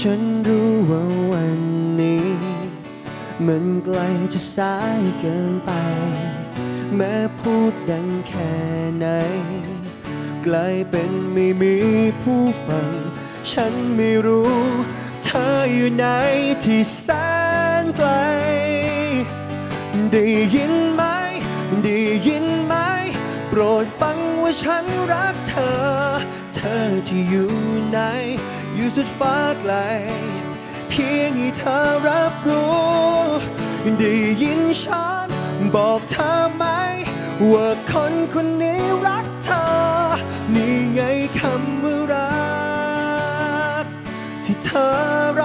ฉันรู้ว่าวันนี้ มันไกลจะสายเกินไป แม้พูดดังแค่ไหนกลายเป็นไม่มีผู้ฟัง ฉันไม่รู้ เธออยู่ไหนที่แสนไกล ได้ยินไหม ได้ยินไหม โปรดฟังว่าฉันรักเธอ เธอจะอยู่อยู่ สุดฟ้าไกล เพียงให้เธอรับรู้ได้ยินฉันบอกเธอไหม ว่าคนคนนี้รักเธอ นี่ไงคำว่ารัก ที่เธอร